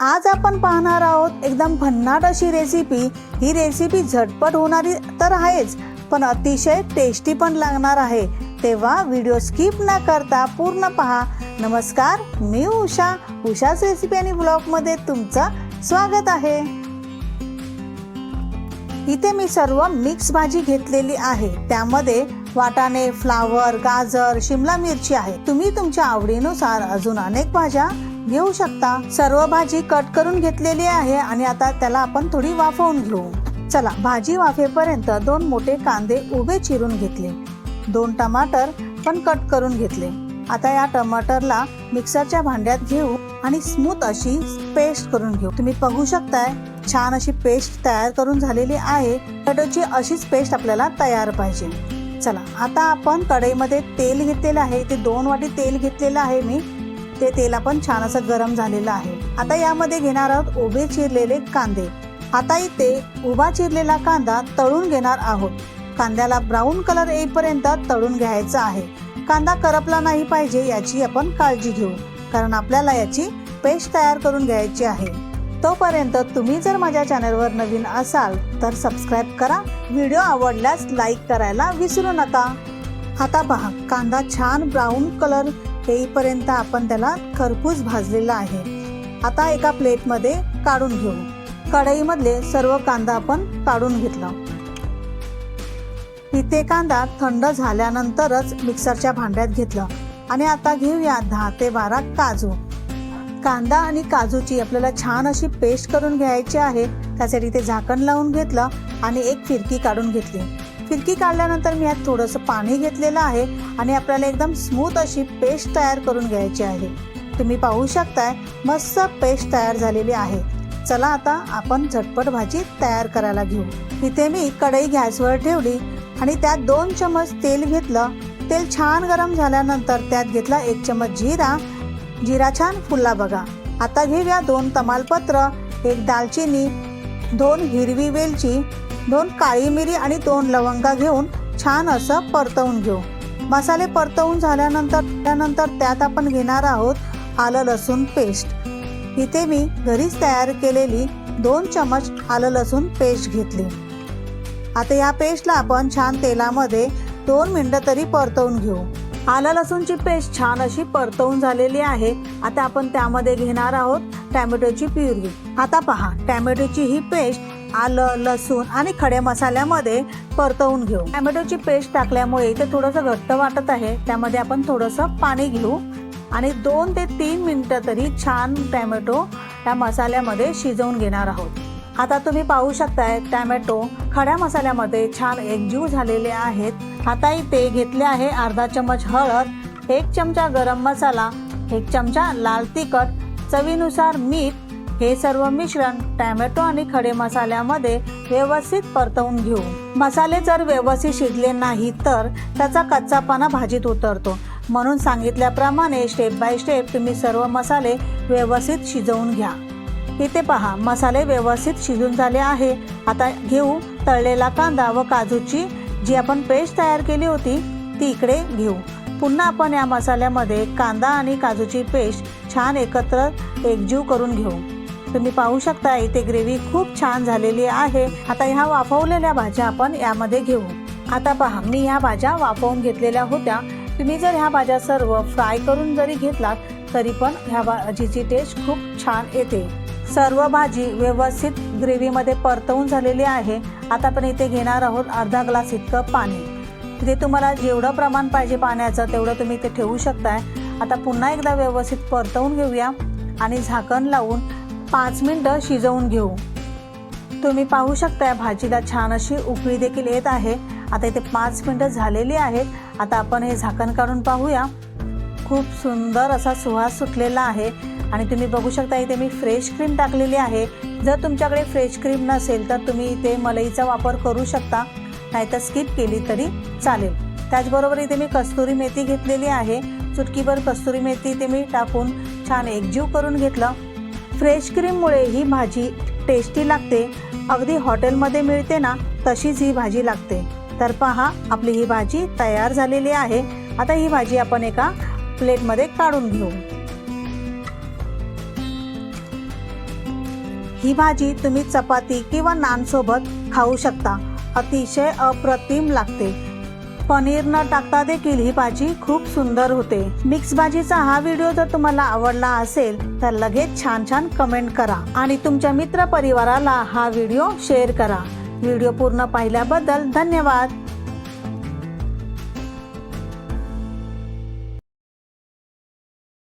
आज आपण पाहणार आहोत एकदम भन्नाट अशी रेसिपी ही रेसिपी झटपट होणारी तर आहेच पण अतिशय टेस्टी पण लागणार आहे. तेव्हा व्हिडिओ स्किप न करता पूर्ण पहा. नमस्कार मी उषा. उषाच रेसिपी आणि ब्लॉगमध्ये तुमचं स्वागत आहे. इथे मी सर्व मिक्स भाजी घेतलेली आहे. त्यामध्ये वाटाणे फ्लावर गाजर शिमला मिरची आहे. तुम्ही तुमच्या आवडीनुसार अजून अनेक भाज्या घेऊ शकता. सर्व भाजी कट करून घेतलेली आहे आणि आता त्याला आपण थोडी वाफवून घेऊ. चला भाजी वाफेपर्यंत दोन मोठे कांदे उभे चिरून घेतले. दोन टमाटर पण कट करून घेतले. आता या टमाटरला मिक्सरच्या भांड्यात घेऊ आणि स्मूथ अशी पेस्ट करून घेऊ. तुम्ही बघू शकताय छान अशी पेस्ट तयार करून झालेली आहे. टोमॅटोची अशीच पेस्ट आपल्याला तयार पाहिजे. चला आता आपण कढईमध्ये तेल घेतलेलं आहे. ते दोन वाटी तेल घेतलेलं आहे मी. ते तेल आपण छान असं गरम झालेलं आहे. आता यामध्ये घेणार आहोत उभे चिरलेले कांदे. आता इथे उभा चिरलेला कांदा तळून घेणार आहोत. कांद्याला ब्राऊन कलर येईपर्यंत तळून घ्यायचा आहे. कांदा करपला नाही पाहिजे याची आपण काळजी घेऊ कारण आपल्याला याची पेस्ट तयार करून घ्यायची आहे. तोपर्यंत तुम्ही जर माझ्या चॅनलवर नवीन असाल तर सबस्क्राईब करा. व्हिडिओ आवडल्यास लाईक करायला विसरू नका. आता पहा कांदा छान ब्राऊन कलर येईपर्यंत आपण त्याला खरपूस भाजलेला आहे. आता एका प्लेटमध्ये काढून घेऊ. कढईमधले सर्व कांदा आपण काढून घेतला. इथे कांदा थंड झाल्यानंतरच मिक्सरच्या भांड्यात घेतलं. आणि आता घेऊया दहा ते बारा काजू. कांदा आणि काजूची आपल्याला छान अशी पेस्ट करून घ्यायची आहे. त्यासाठी ते झाकण लावून घेतलं आणि एक फिरकी काढून घेतली. फिरकी काढल्यानंतर मी यात थोडंसं पाणी घेतलेलं आहे आणि आपल्याला एकदम स्मूथ अशी पेस्ट तयार करून घ्यायची आहे. तुम्ही पाहू शकताय मस्त पेस्ट तयार झालेली आहे. चला आता आपण झटपट भाजी तयार करायला घेऊ. इथे मी कढई गॅसवर ठेवली आणि त्यात दोन चमच तेल घेतलं. तेल छान गरम झाल्यानंतर त्यात घेतला एक चमच जिरा. जिरा छान फुलला बघा. आता घेऊया दोन तमालपत्र एक दालचिनी दोन हिरवी वेलची दोन काळी मिरी आणि दोन लवंगा घेऊन छान असं परतवून घेऊ. मसाले परतवून झाल्यानंतर त्यानंतर त्यात आपण घेणार आहोत आलं लसूण पेस्ट. इथे मी घरीच तयार केलेली दोन चमच आलं लसूण पेस्ट घेतली. आता या पेस्टला आपण छान तेलामध्ये दोन मिनटं तरी परतवून घेऊ. आलं लसूणची पेस्ट छान अशी परतवून झालेली आहे. आता आपण त्यामध्ये घेणार आहोत टॅमॅटोची प्युरी. आता पहा टॅमॅटोची ही पेस्ट आलं लसूण आणि खड्या मसाल्यामध्ये परतवून घेऊ. टॅमॅटोची पेस्ट टाकल्यामुळे ते थोडंसं घट्ट वाटत आहे. त्यामध्ये आपण थोडंसं पाणी घेऊ आणि दोन ते तीन मिनटं तरी छान टॅमॅटो त्या मसाल्यामध्ये शिजवून घेणार आहोत. आता तुम्ही पाहू शकताय टॅमॅटो खड्या मसाल्यामध्ये छान एकजीव झालेले आहेत. आता इथे घेतले आहे अर्धा चमच हळद एक चमचा गरम मसाला एक चमचा लाल तिखट चवीनुसार मीठ हे सर्व मिश्रण टॅमॅटो आणि खडे मसाल्यामध्ये व्यवस्थित परतवून घेऊ. मसाले जर व्यवस्थित शिजले नाही तर त्याचा कच्चापणा भाजीत उतरतो. म्हणून सांगितल्याप्रमाणे स्टेप बाय स्टेप तुम्ही सर्व मसाले व्यवस्थित शिजवून घ्या. इथे पहा मसाले व्यवस्थित शिजून झाले आहे. आता घेऊ तळलेला कांदा व काजूची जी आपण पेस्ट तयार केली होती ती इकडे घेऊ. पुन्हा आपण या मसाल्यामध्ये कांदा आणि काजूची पेस्ट छान एकत्र एकजीव करून घेऊ. तुम्ही पाहू शकता इथे ग्रेव्ही खूप छान झालेली आहे. आता ह्या वाफवलेल्या भाज्या आपण यामध्ये घेऊ. आता पहा मी ह्या भाज्या वाफवून घेतलेल्या होत्या. तुम्ही जर ह्या भाज्या सर्व फ्राय करून जरी घेतलात तरी पण ह्या भाजीची टेस्ट खूप छान येते. सर्व भाजी व्यवस्थित ग्रेव्हीमध्ये परतवून झालेली आहे. आता आपण इथे घेणार आहोत अर्धा ग्लास इतकं पाणी. तिथे तुम्हाला जेवढं प्रमाण पाहिजे पाण्याचं तेवढं तुम्ही इथे ठेवू शकताय. आता पुन्हा एकदा व्यवस्थित परतवून घेऊया आणि झाकण लावून पाच मिनटं शिजवून घेऊ. तुम्ही पाहू शकताय भाजीला छान अशी उकळी देखील येत आहे. आता इथे पाच मिनटं झालेली आहेत. आता आपण हे झाकण काढून पाहूया. खूप सुंदर असा सुवास सुटलेला आहे. आणि तुम्ही बघू शकता इथे मी फ्रेश क्रीम टाकलेली आहे. जर तुमच्याकडे फ्रेश क्रीम नसेल तर तुम्ही इथे मलईचा वापर करू शकता. नाहीतर स्किप केली तरी चालेल. त्याचबरोबर इथे मी कस्तुरी मेथी घेतलेली आहे. चुटकीभर कस्तुरी मेथी इथे मी टाकून छान एकजीव करून घेतलं. फ्रेश क्रीममुळे ही भाजी टेस्टी लागते. अगदी हॉटेलमध्ये मिळते ना तशीच ही भाजी लागते. तर पहा आपली ही भाजी तयार झालेली आहे. आता ही भाजी आपण एका प्लेटमध्ये काढून घेऊ. ही भाजी तुम्ही चपाती किंवा नान सोबत खाऊ शकता. अतिशय अप्रतिम लागते. पनीर न टाकता देखील ही भाजी खूप सुंदर होते. मिक्स भाजीचा हा व्हिडिओ जर तुम्हाला आवडला असेल तर लगेच छान छान कमेंट करा आणि तुमच्या मित्र परिवाराला हा व्हिडिओ शेअर करा. व्हिडिओ पूर्ण पाहिल्याबद्दल धन्यवाद.